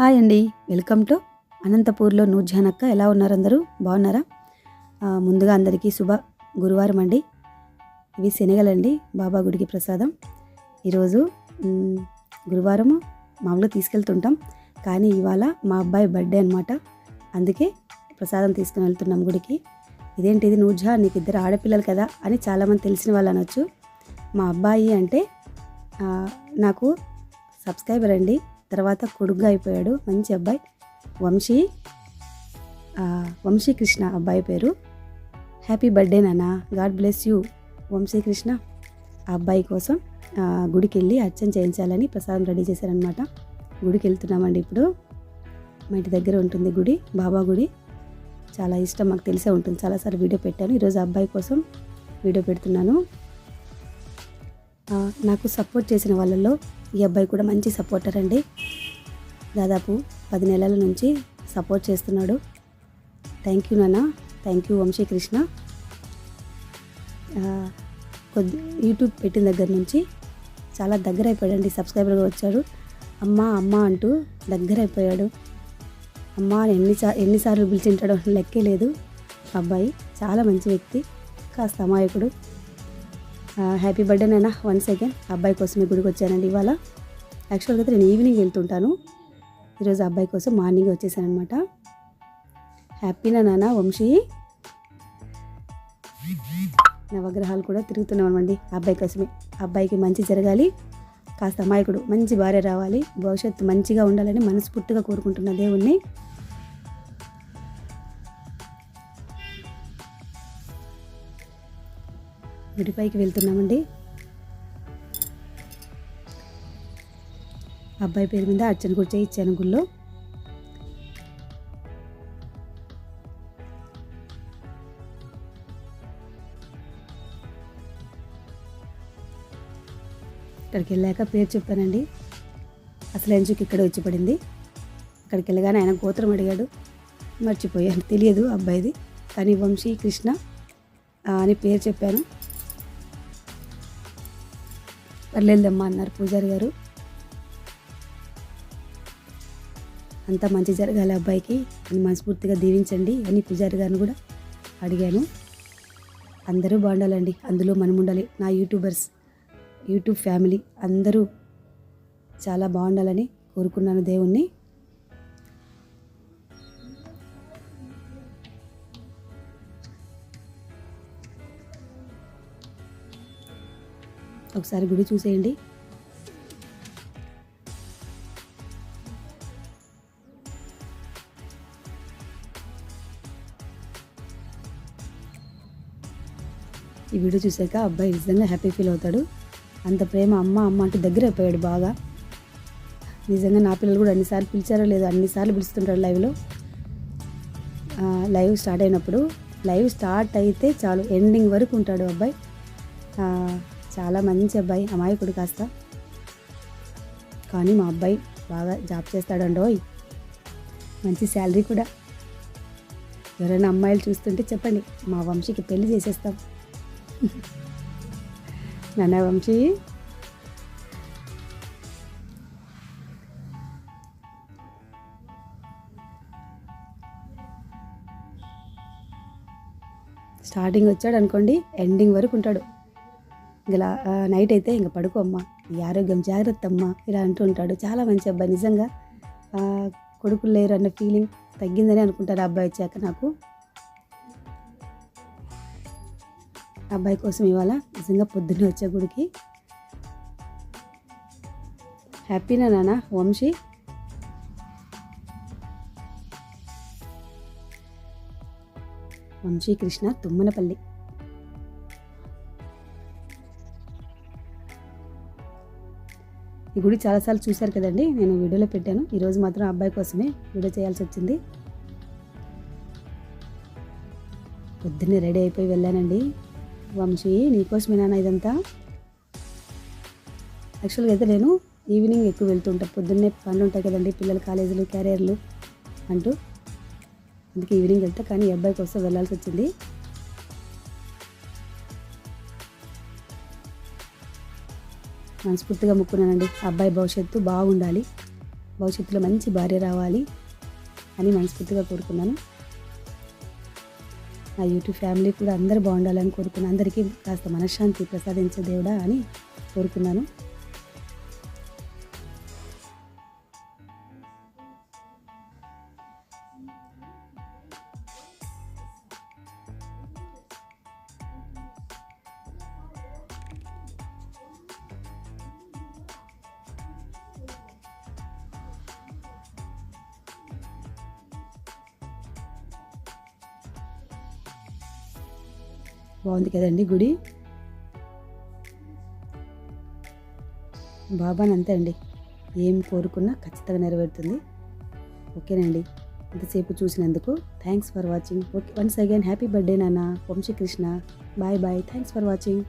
Hi అండి. Welcome to అనంతపూర్లో నూర్జానక్క. ఎలా ఉన్నారు అందరూ? బాగున్నారా? ముందుగా అందరికీ శుభ గురువారం అండి. ఇవి శనగలండి బాబా గుడికి ప్రసాదం. ఈరోజు గురువారము మామూలుగా తీసుకెళ్తుంటాం. కానీ ఇవాళ మా అబ్బాయి బర్త్డే అనమాట అందుకే ప్రసాదం తీసుకుని వెళ్తున్నాం గుడికి. ఇదేంటిది నూర్జా? నీకు ఇద్దరు ఆడపిల్లలు కదా అని చాలామంది తెలిసిన వాళ్ళు అనొచ్చు. మా అబ్బాయి అంటే నాకు సబ్స్క్రైబర్ అండి. తర్వాత కొడుగ్గా అయిపోయాడు. మంచి అబ్బాయి. వంశీ వంశీ కృష్ణ అబ్బాయి పేరు. హ్యాపీ బర్త్డే నాన్న. God bless you Vamsi Krishna ఆ అబ్బాయి కోసం గుడికి వెళ్ళి అర్చన చేయించాలని ప్రసాదం రెడీ చేశారనమాట గుడికి వెళ్తున్నామండి ఇప్పుడు. మా ఇంటి దగ్గర ఉంటుంది గుడి బాబా గుడి. చాలా ఇష్టం మాకు తెలిసే ఉంటుంది. చాలాసార్లు వీడియో పెట్టాను. ఈరోజు అబ్బాయి కోసం వీడియో పెడుతున్నాను. నాకు సపోర్ట్ చేసిన వాళ్ళల్లో ఈ అబ్బాయి కూడా మంచి సపోర్టర్ అండి. దాదాపు పది నెలల నుంచి సపోర్ట్ చేస్తున్నాడు. థ్యాంక్ యూ నాన్న. థ్యాంక్ యూ వంశీకృష్ణ కొద్ది యూట్యూబ్ పెట్టిన దగ్గర నుంచి చాలా దగ్గర అయిపోయాడండి సబ్స్క్రైబర్గా వచ్చాడు. అమ్మ అమ్మ అంటూ దగ్గర అయిపోయాడు. అమ్మ ఎన్నిసా ఎన్నిసార్లు పిలిచింటాడో లెక్కే లేదు. అబ్బాయి చాలా మంచి వ్యక్తి కాస్త అమాయకుడు. Happy birthday Naina one second అబ్బాయి కోసం గుడికి వచ్చానండి ఇవాళ. యాక్చువల్గా అయితే నేను ఈవినింగ్ వెళ్తుంటాను. ఈరోజు అబ్బాయి కోసం మార్నింగ్ వచ్చేసానమాట హ్యాపీనా నాన్న వంశీ. నవగ్రహాలు కూడా తిరుగుతున్నామండి అబ్బాయి కోసమే. అబ్బాయికి మంచి జరగాలి. కాస్త అమాయకుడు మంచి భార్య రావాలి. భవిష్యత్తు మంచిగా ఉండాలని మనస్ఫూర్తిగా కోరుకుంటున్న దేవుణ్ణి. గుడిపైకి వెళ్తున్నామండి. అబ్బాయి పేరు మీద అర్చన కూడా చేయించాను గుళ్ళో. ఇక్కడికి వెళ్ళాక పేరు చెప్పానండి. అసలు ఎంచుకు ఇక్కడ వచ్చి పడింది. అక్కడికి వెళ్ళగానే ఆయన గోత్రం అడిగాడు. మర్చిపోయాను తెలియదు అబ్బాయిది. కానీ వంశీ కృష్ణ అని పేరు చెప్పాను. పర్లేదమ్మా అన్నారు పూజారి గారు. అంతా మంచి జరగాలి అబ్బాయికి. అని మనస్ఫూర్తిగా దీవించండి అని పూజారి గారిని కూడా అడిగాను. అందరూ బాగుండాలండి. అందులో మనం ఉండాలి. నా యూట్యూబర్స్ యూట్యూబ్ ఫ్యామిలీ అందరూ చాలా బాగుండాలని కోరుకున్నాను దేవుణ్ణి. ఒకసారి గుడి చూసేయండి. ఈ వీడియో చూసాక అబ్బాయి నిజంగా హ్యాపీ ఫీల్ అవుతాడు. అంత ప్రేమ అమ్మ అమ్మ అంటే దగ్గర అయిపోయాడు బాగా. నిజంగా నా పిల్లలు కూడా అన్నిసార్లు పిలిచారో లేదో అన్నిసార్లు పిలుస్తుంటాడు లైవ్లో లైవ్ స్టార్ట్ అయినప్పుడు లైవ్ స్టార్ట్ అయితే చాలు ఎండింగ్ వరకు ఉంటాడు అబ్బాయి. చాలా మంచి అబ్బాయి అమాయకుడు కాస్త. కానీ మా అబ్బాయి బాగా జాబ్ చేస్తాడండోయ్ మంచి శాలరీ కూడా. ఎవరైనా అమ్మాయిలు చూస్తుంటే చెప్పండి మా వంశీకి పెళ్ళి చేసేస్తాం. నాన్న వంశీ. స్టార్టింగ్ వచ్చాడు అనుకోండి ఎండింగ్ వరకు ఉంటాడు. ఇలా నైట్ అయితే ఇంకా పడుకో అమ్మా ఈ ఆరోగ్యం జాగ్రత్త అమ్మా ఇలా అంటూ ఉంటాడు. చాలా మంచి అబ్బాయి. నిజంగా కొడుకులు లేరు అన్న ఫీలింగ్ తగ్గిందని అనుకుంటారు ఆ అబ్బాయి వచ్చాక నాకు. అబ్బాయి కోసం ఇవాళ నిజంగా పొద్దున్నే వచ్చే గుడికి. హ్యాపీనా నాన్న వంశీ? వంశీ కృష్ణ తుమ్మనపల్లి. ఈ గుడి చాలాసార్లు చూశారు కదండి నేను వీడియోలో పెట్టాను. ఈరోజు మాత్రం ఆ అబ్బాయి కోసమే వీడియో చేయాల్సి వచ్చింది. పొద్దున్నే రెడీ అయిపోయి వెళ్ళానండి. వంశీ నీకోసమే నాన్న ఇదంతా? యాక్చువల్గా అయితే నేను ఈవినింగ్ ఎక్కువ వెళ్తుంటాను పొద్దున్నే పనులు ఉంటాయి కదండి పిల్లల కాలేజీలు క్యారియర్లు అంటూ. అందుకే ఈవినింగ్ వెళ్తా కానీ ఈ అబ్బాయి కోసం వెళ్ళాల్సి వచ్చింది. మనస్ఫూర్తిగా మొక్కున్నానండి. ఆ అబ్బాయి భవిష్యత్తు బాగుండాలి. భవిష్యత్తులో మంచి భార్య రావాలి అని మనస్ఫూర్తిగా కోరుకున్నాను. నా యూట్యూబ్ ఫ్యామిలీ కూడా అందరూ బాగుండాలని కోరుకున్నాను అందరికీ కాస్త మనశ్శాంతి ప్రసాదించే దేవుడా అని కోరుకున్నాను. బాగుంది కదండి గుడి? బాబాని అంతే అండి. ఏం కోరుకున్నా ఖచ్చితంగా నెరవేరుతుంది. ఓకేనండి. ఇంతసేపు చూసినందుకు thanks for watching. Okay once again happy birthday నాన్న. Vamsikrishna bye bye. Thanks for watching.